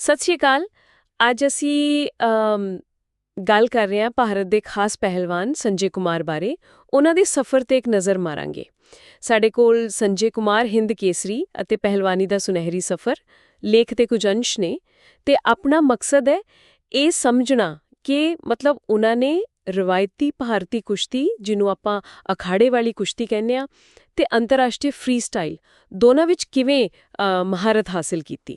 ਸਤਿ ਸ਼੍ਰੀ ਅਕਾਲ। ਅੱਜ ਅਸੀਂ ਗੱਲ ਕਰ ਰਹੇ ਹਾਂ ਭਾਰਤ ਦੇ ਖਾਸ ਪਹਿਲਵਾਨ ਸੰਜੇ ਕੁਮਾਰ ਬਾਰੇ। ਉਹਨਾਂ ਦੇ ਸਫ਼ਰ ਤੇ ਇੱਕ ਨਜ਼ਰ ਮਾਰਾਂਗੇ। ਸਾਡੇ ਕੋਲ ਸੰਜੇ ਕੁਮਾਰ ਹਿੰਦ ਕੇਸਰੀ ਅਤੇ ਪਹਿਲਵਾਨੀ ਦਾ ਸੁਨਹਿਰੀ ਸਫ਼ਰ, ਲੇਖ ਤੇ ਕੁਝ ਅੰਸ਼ ਨੇ ਤੇ ਆਪਣਾ ਮਕਸਦ ਹੈ ਇਹ ਸਮਝਣਾ ਕਿ ਮਤਲਬ ਉਹਨਾਂ ਨੇ ਰਵਾਇਤੀ ਭਾਰਤੀ ਕੁਸ਼ਤੀ, ਜਿਹਨੂੰ ਆਪਾਂ ਅਖਾੜੇ ਵਾਲੀ ਕੁਸ਼ਤੀ ਕਹਿੰਦੇ ਆ ਤੇ ਅੰਤਰਰਾਸ਼ਟਰੀ ਫ੍ਰੀ ਸਟਾਈਲ ਦੋਨਾਂ ਵਿੱਚ ਕਿਵੇਂ ਮਹਾਰਤ ਹਾਸਲ ਕੀਤੀ।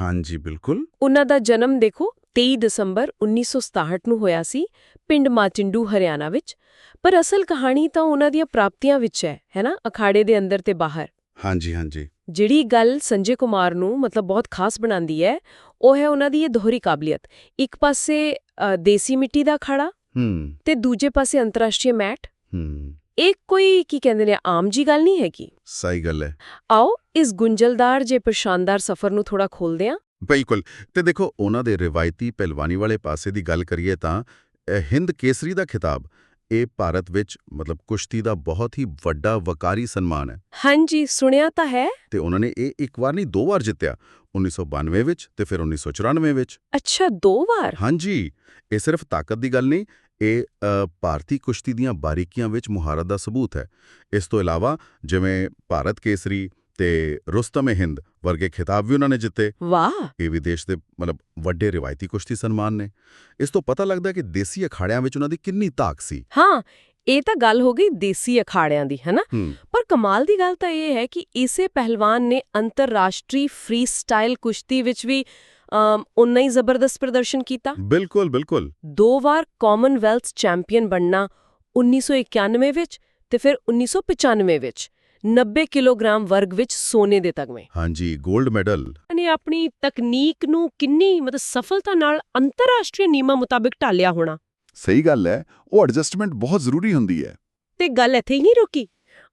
ਹਾਂਜੀ ਬਿਲਕੁਲ। ਉਹਨਾਂ ਦਾ ਜਨਮ ਦੇਖੋ 23 ਦਸੰਬਰ 1967 ਨੂੰ ਹੋਇਆ ਸੀ ਪਿੰਡ ਮਾਚਿੰਡੂ ਹਰਿਆਣਾ ਵਿੱਚ। ਪਰ ਅਸਲ ਕਹਾਣੀ ਤਾਂ ਉਹਨਾਂ ਦੀਆਂ ਪ੍ਰਾਪਤੀਆਂ ਵਿੱਚ ਹੈ ਹੈਨਾ ਅਖਾੜੇ ਦੇ ਅੰਦਰ ਤੇ ਬਾਹਰ। ਹਾਂਜੀ ਹਾਂਜੀ। ਜਿਹੜੀ ਗੱਲ ਸੰਜੇ ਕੁਮਾਰ ਨੂੰ ਮਤਲਬ ਬਹੁਤ ਖਾਸ ਬਣਾਉਂਦੀ ਹੈ ਉਹ ਹੈ ਉਹਨਾਂ ਦੀ ਇਹ ਦੋਹਰੀ ਕਾਬਲੀਅਤ। ਇੱਕ ਪਾਸੇ ਦੇਸੀ ਮਿੱਟੀ ਦਾ ਅਖਾੜਾ ਤੇ ਦੂਜੇ ਪਾਸੇ ਅੰਤਰਰਾਸ਼ਟਰੀ ਮੈਟ। ਇਹ ਕੋਈ ਕੀ ਕਹਿੰਦੇ ਨੇ ਆਮ ਜੀ ਗੱਲ ਨਹੀਂ ਹੈਗੀ? ਸਹੀ ਗੱਲ ਹੈ। ਆਓ ਇਸ ਗੁੰਝਲਦਾਰ ਜੇ ਪਰ ਸ਼ਾਨਦਾਰ ਸਫ਼ਰ ਨੂੰ ਥੋੜਾ ਖੋਲਦੇ ਹਾਂ? ਬਿਲਕੁਲ। ਤੇ ਦੇਖੋ ਉਹਨਾਂ ਦੇ ਰਿਵਾਇਤੀ ਪਹਿਲਵਾਨੀ ਵਾਲੇ ਪਾਸੇ ਦੀ ਗੱਲ ਕਰੀਏ ਤਾਂ ਹਿੰਦ ਕੇਸਰੀ ਦਾ ਖਿਤਾਬ ਇਹ ਭਾਰਤ ਵਿੱਚ ਮਤਲਬ ਕੁਸ਼ਤੀ ਦਾ ਬਹੁਤ ਹੀ ਵੱਡਾ ਵਕਾਰੀ ਸਨਮਾਨ ਹੈ। ਹਾਂਜੀ ਸੁਣਿਆ ਤਾਂ ਹੈ। ਤੇ ਉਹਨਾਂ ਨੇ ਇਹ ਇੱਕ ਵਾਰ ਨਹੀਂ ਦੋ ਵਾਰ ਜਿੱਤਿਆ। 1992 ਵਿੱਚ ਤੇ ਫਿਰ 1994 ਵਿੱਚ। ਅੱਛਾ ਦੋ ਵਾਰ? ਹਾਂਜੀ। ਇਹ ਸਿਰਫ ਤਾਕਤ ਦੀ ਗੱਲ ਨਹੀਂ ਇਹ ਭਾਰਤੀ ਕੁਸ਼ਤੀ ਦੀਆਂ ਬਾਰੀਕੀਆਂ ਵਿੱਚ ਮੁਹਾਰਤ ਦਾ ਸਬੂਤ ਹੈ। ਇਸ ਤੋਂ ਇਲਾਵਾ ਜਿਵੇਂ ਭਾਰਤ ਕੇਸਰੀ ਤੇ ਰੁਸਤਮ-ਏ-ਹਿੰਦ ਵਰਗੇ ਖਿਤਾਬ ਵੀ ਉਹਨਾਂ ਨੇ ਜਿੱਤੇ। ਵਾਹ! ਇਹ ਵੀ ਦੇਸ਼ ਦੇ ਮਤਲਬ ਵੱਡੇ ਰਿਵਾਇਤੀ ਕੁਸ਼ਤੀ ਸਨਮਾਨ ਨੇ। ਇਸ ਤੋਂ ਪਤਾ ਲੱਗਦਾ ਕਿ ਦੇਸੀ ਅਖਾੜਿਆਂ ਵਿੱਚ ਉਹਨਾਂ ਦੀ ਕਿੰਨੀ ਤਾਕ ਸੀ। ਹਾਂ ਇਹ ਤਾਂ ਗੱਲ ਹੋ ਗਈ ਦੇਸੀ ਅਖਾੜਿਆਂ ਦੀ ਹੈਨਾ ਹੂੰ। ਪਰ ਕਮਾਲ ਦੀ ਗੱਲ ਤਾਂ ਇਹ ਹੈ ਕਿ ਇਸੇ ਪਹਿਲਵਾਨ ਨੇ ਅੰਤਰਰਾਸ਼ਟਰੀ ਫ੍ਰੀ ਸਟਾਈਲ ਕੁਸ਼ਤੀ ਵਿੱਚ ਵੀ ਅਮ, ਉਨਾ ਹੀ ਜ਼ਬਰਦਸਤ ਪ੍ਰਦਰਸ਼ਨ ਕੀਤਾ। ਬਿਲਕੁਲ ਬਿਲਕੁਲ। ਦੋ ਵਾਰ ਕਾਮਨਵੈਲਥ ਚੈਂਪੀਅਨ ਬਣਨਾ 1991 ਵਿੱਚ ਤੇ ਫਿਰ 1995 ਵਿੱਚ। 90 ਕਿਲੋਗ੍ਰਾਮ ਵਰਗ ਵਿੱਚ ਸੋਨੇ ਦੇ ਤਗਮੇ। ਹਾਂਜੀ 골ਡ ਮੈਡਲ ਨੇ ਆਪਣੀ ਤਕਨੀਕ ਨੂੰ ਕਿੰਨੀ ਮਤਲਬ ਸਫਲਤਾ ਨਾਲ ਅੰਤਰਰਾਸ਼ਟਰੀ ਨਿਯਮਾਂ ਮੁਤਾਬਿਕ ਢਾਲਿਆ ਹੋਣਾ। ਸਹੀ ਗੱਲ ਹੈ ਉਹ ਐਡਜਸਟਮੈਂਟ ਬਹੁਤ ਜ਼ਰੂਰੀ ਹੁੰਦੀ ਹੈ। ਤੇ ਗੱਲ ਇੱਥੇ ਹੀ ਨਹੀਂ ਰੁਕੀ।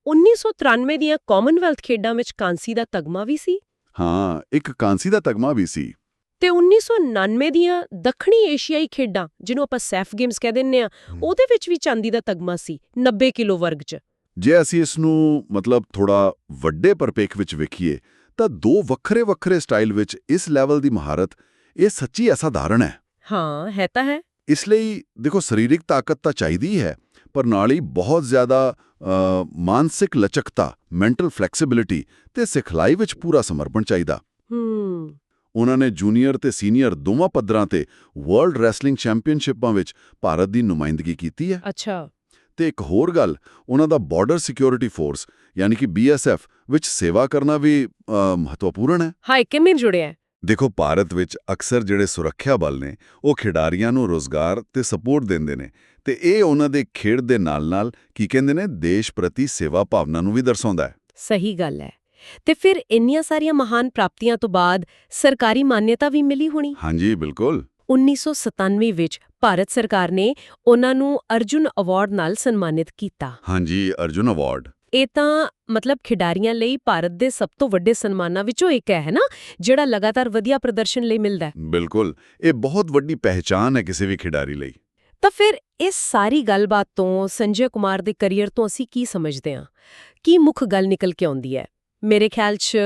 1993 ਦੀਆਂ ਕਾਮਨਵੈਲਥ ਖੇਡਾਂ ਵਿੱਚ ਕਾਂਸੀ ਦਾ ਤਗਮਾ ਵੀ ਸੀ। ਹਾਂ ਇੱਕ ਕਾਂਸੀ ਦਾ ਤਗਮਾ ਵੀ ਸੀ। ਤੇ 1999 ਦੀਆਂ ਦੱਖਣੀ ਏਸ਼ੀਆਈ ਖੇਡਾਂ ਜਿਹਨੂੰ ਆਪਾਂ ਸੈਫ ਗੇਮਸ ਕਹਿ ਦਿੰਨੇ ਆ ਉਹਦੇ ਵਿੱਚ ਵੀ ਚਾਂਦੀ ਦਾ ਤਗਮਾ ਸੀ 90 ਕਿਲੋ ਵਰਗ 'ਚ। ਜੇ ਅਸੀਂ ਇਸ ਨੂੰ ਮਤਲਬ ਥੋੜਾ ਵੱਡੇ ਪਰਪੇਖ ਵਿੱਚ ਵੇਖੀਏ ਤਾਂ ਦੋ ਵੱਖਰੇ-ਵੱਖਰੇ ਸਟਾਈਲ ਵਿੱਚ ਇਸ ਲੈਵਲ ਦੀ ਮਹਾਰਤ ਇਹ ਸੱਚੀ ਅਸਾਧਾਰਨ ਹੈ। ਹਾਂ ਹੈ ਤਾਂ ਹੈ। ਇਸ ਲਈ ਦੇਖੋ ਸਰੀਰਕ ਤਾਕਤ ਤਾਂ ਚਾਹੀਦੀ ਹੈ ਪਰ ਨਾਲ ਹੀ ਬਹੁਤ ਜ਼ਿਆਦਾ ਮਾਨਸਿਕ ਲਚਕਤਾ ਮੈਂਟਲ ਫਲੈਕਸੀਬਿਲਿਟੀ ਤੇ ਸਿਖਲਾਈ ਵਿੱਚ ਪੂਰਾ ਸਮਰਪਣ ਚਾਹੀਦਾ। ਹੂੰ। ਉਹਨਾਂ ਨੇ ਜੂਨੀਅਰ ਤੇ ਸੀਨੀਅਰ ਦੋਵਾਂ ਪੱਧਰਾਂ ਤੇ ਵਰਲਡ ਰੈਸਲਿੰਗ ਚੈਂਪੀਅਨਸ਼ਿਪਾਂ ਵਿੱਚ ਭਾਰਤ ਦੀ ਨੁਮਾਇੰਦਗੀ ਕੀਤੀ ਹੈ। ਅੱਛਾ। ਤੇ ਇੱਕ ਹੋਰ ਗੱਲ ਉਹਨਾਂ ਦਾ ਬਾਰਡਰ ਸਿਕਿਉਰਿਟੀ ਫੋਰਸ ਯਾਨੀ ਕਿ ਬੀਐਸਐਫ ਵਿੱਚ ਸੇਵਾ ਕਰਨਾ ਵੀ ਮਹੱਤਵਪੂਰਨ ਹੈ? ਹਾਈ ਕਿਵੇਂ ਜੁੜਿਆ ਹੈ? ਦੇਖੋ ਭਾਰਤ ਵਿੱਚ ਅਕਸਰ ਜਿਹੜੇ ਸੁਰੱਖਿਆ ਬਲ ਨੇ ਉਹ ਖਿਡਾਰੀਆਂ ਨੂੰ ਰੋਜ਼ਗਾਰ ਤੇ ਸਪੋਰਟ ਦਿੰਦੇ ਨੇ ਤੇ ਇਹ ਉਹਨਾਂ ਦੇ ਖੇਡ ਦੇ ਨਾਲ-ਨਾਲ ਕੀ ਕਹਿੰਦੇ ਨੇ ਦੇਸ਼ ਪ੍ਰਤੀ ਸੇਵਾ ਭਾਵਨਾ ਨੂੰ ਵੀ ਦਰਸਾਉਂਦਾ ਹੈ। ਸਹੀ ਗੱਲ ਹੈ। ਤੇ ਫਿਰ ਇੰਨੀਆਂ ਸਾਰੀਆਂ ਮਹਾਨ ਪ੍ਰਾਪਤੀਆਂ ਤੋਂ ਬਾਅਦ ਸਰਕਾਰੀ ਮਾਨਯਤਾ ਵੀ ਮਿਲੀ ਹੋਣੀ? ਹਾਂਜੀ ਬਿਲਕੁਲ। 1997 ਵਿੱਚ ਭਾਰਤ ਸਰਕਾਰ ਨੇ ਉਹਨਾਂ ਨੂੰ ਅਰਜੁਨ ਅਵਾਰਡ ਨਾਲ ਸਨਮਾਨਿਤ ਕੀਤਾ। ਹਾਂਜੀ ਅਰਜੁਨ ਅਵਾਰਡ ਇਹ ਤਾਂ ਮਤਲਬ ਖਿਡਾਰੀਆਂ ਲਈ ਭਾਰਤ ਦੇ ਸਭ ਤੋਂ ਵੱਡੇ ਸਨਮਾਨਾਂ ਵਿੱਚੋਂ ਇੱਕ ਹੈ ਨਾ? ਜਿਹੜਾ ਲਗਾਤਾਰ ਵਧੀਆ ਪ੍ਰਦਰਸ਼ਨ ਲਈ ਮਿਲਦਾ ਹੈ। ਬਿਲਕੁਲ। ਇਹ ਬਹੁਤ ਵੱਡੀ ਪਹਿਚਾਨ ਹੈ ਕਿਸੇ ਵੀ ਖਿਡਾਰੀ ਲਈ। ਤਾਂ ਫਿਰ ਇਸ ਸਾਰੀ ਗੱਲਬਾਤ ਤੋਂ ਸੰਜੇ ਕੁਮਾਰ ਦੇ ਕੈਰੀਅਰ ਤੋਂ ਅਸੀਂ ਕੀ ਸਮਝਦੇ ਹਾਂ? ਕੀ ਮੁੱਖ ਗੱਲ ਨਿਕਲ ਕੇ ਆਉਂਦੀ ਹੈ? ਮੇਰੇ ਖਿਆਲ 'ਚ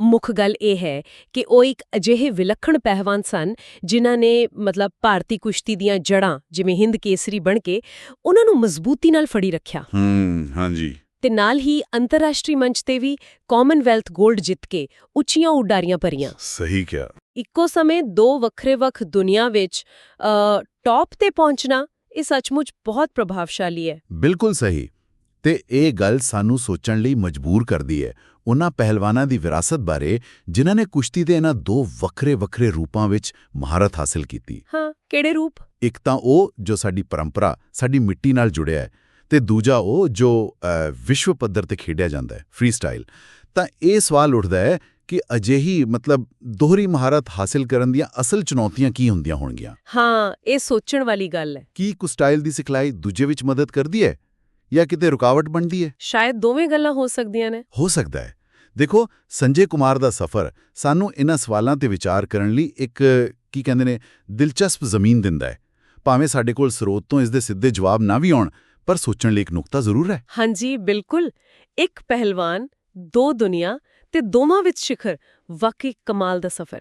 ਮੁੱਖ ਗੱਲ ਇਹ ਹੈ ਕਿ ਉਹ ਇੱਕ ਅਜਿਹੇ ਵਿਲੱਖਣ ਪਹਿਲਵਾਨ ਸਨ ਜਿਨ੍ਹਾਂ ਨੇ ਮਤਲਬ ਭਾਰਤੀ ਕੁਸ਼ਤੀ ਦੀਆਂ ਜੜ੍ਹਾਂ ਜਿਵੇਂ ਹਿੰਦ ਕੇਸਰੀ ਬਣ ਕੇ ਉਹਨਾਂ ਨੂੰ ਮਜ਼ਬੂਤੀ ਨਾਲ ਫੜੀ ਰੱਖਿਆ। ਹੂੰ ਹਾਂਜੀ। ਤੇ ਨਾਲ ਹੀ ਅੰਤਰਰਾਸ਼ਟਰੀ ਮੰਚ ਤੇ ਵੀ ਕਾਮਨਵੈਲਥ 골ਡ ਜਿੱਤ ਕੇ ਉੱਚੀਆਂ ਉਡਾਰੀਆਂ ਭਰੀਆਂ। ਸਹੀ ਕਿਹਾ। ਇੱਕੋ ਸਮੇਂ ਦੋ ਵੱਖਰੇ ਵੱਖ ਦੁਨੀਆ ਵਿੱਚ ਟੌਪ ਤੇ ਪਹੁੰਚਣਾ ਇਹ ਸੱਚਮੁੱਚ ਬਹੁਤ ਪ੍ਰਭਾਵਸ਼ਾਲੀ ਹੈ। ਬਿਲਕੁਲ ਸਹੀ। ਤੇ ਇਹ ਗੱਲ ਸਾਨੂੰ ਸੋਚਣ ਲਈ ਮਜਬੂਰ ਕਰਦੀ ਹੈ। ਉਹਨਾਂ ਪਹਿਲਵਾਨਾਂ ਦੀ ਵਿਰਾਸਤ ਬਾਰੇ ਜਿਨ੍ਹਾਂ ਨੇ ਕੁਸ਼ਤੀ ਦੇ ਇਹਨਾਂ ਦੋ ਵੱਖਰੇ-ਵੱਖਰੇ ਰੂਪਾਂ ਵਿੱਚ ਮਹਾਰਤ ਹਾਸਲ ਕੀਤੀ। ਹਾਂ ਕਿਹੜੇ ਰੂਪ? ਇੱਕ ਤਾਂ ਉਹ ਜੋ ਸਾਡੀ ਪਰੰਪਰਾ ਸਾਡੀ ਮਿੱਟੀ ਨਾਲ ਜੁੜਿਆ ਹੈ ਤੇ ਦੂਜਾ ਉਹ ਜੋ ਵਿਸ਼ਵ ਪੱਧਰ ਤੇ ਖੇਡਿਆ ਜਾਂਦਾ ਹੈ ਫ੍ਰੀ ਸਟਾਈਲ ਤਾਂ ਇਹ ਸਵਾਲ ਉੱਠਦਾ ਹੈ ਕਿ ਅਜਿਹੀ ਮਤਲਬ ਦੋਹਰੀ ਮਹਾਰਤ ਹਾਸਲ ਕਰਨ ਦੀਆਂ ਅਸਲ ਚੁਣੌਤੀਆਂ ਕੀ ਹੁੰਦੀਆਂ ਹੋਣਗੀਆਂ? ਹਾਂ ਇਹ ਸੋਚਣ ਵਾਲੀ ਗੱਲ ਹੈ। ਕੀ ਇੱਕ ਸਟਾਈਲ ਦੀ ਸਿਖਲਾਈ ਦੂਜੇ ਵਿੱਚ ਮਦਦ ਕਰਦੀ ਹੈ ਜਾਂ ਕਿਤੇ ਰੁਕਾਵਟ ਬਣਦੀ ਹੈ? ਸ਼ਾਇਦ ਦੋਵੇਂ ਗੱਲਾਂ ਹੋ ਸਕਦੀਆਂ ਨੇ। ਹੋ ਸਕਦਾ ਹੈ। ਦੇਖੋ, ਸੰਜੇ ਕੁਮਾਰ ਦਾ ਸਫ਼ਰ ਸਾਨੂੰ ਇਹਨਾਂ ਸਵਾਲਾਂ ਤੇ ਵਿਚਾਰ ਕਰਨ ਲਈ ਇੱਕ, ਕੀ ਕਹਿੰਦੇ ਨੇ, ਦਿਲਚਸਪ ਜ਼ਮੀਨ ਦਿੰਦਾ ਹੈ। ਭਾਵੇਂ ਸਾਡੇ ਕੋਲ ਸਰੋਤ ਤੋਂ ਇਸ ਦੇ ਸਿੱਧੇ ਜਵਾਬ ਨਾ ਵੀ ਆਉਣ, ਪਰ ਸੋਚਣ ਲਈ ਇੱਕ ਨੁਕਤਾ ਜ਼ਰੂਰ ਹੈ। ਹਾਂਜੀ, ਬਿਲਕੁਲ। ਇੱਕ ਪਹਿਲਵਾਨ, ਦੋ ਦੁਨੀਆ ਤੇ ਦੋਵਾਂ ਵਿੱਚ ਸ਼ਿਖਰ, ਵਾਕਈ ਕਮਾਲ ਦਾ ਸਫ਼ਰ।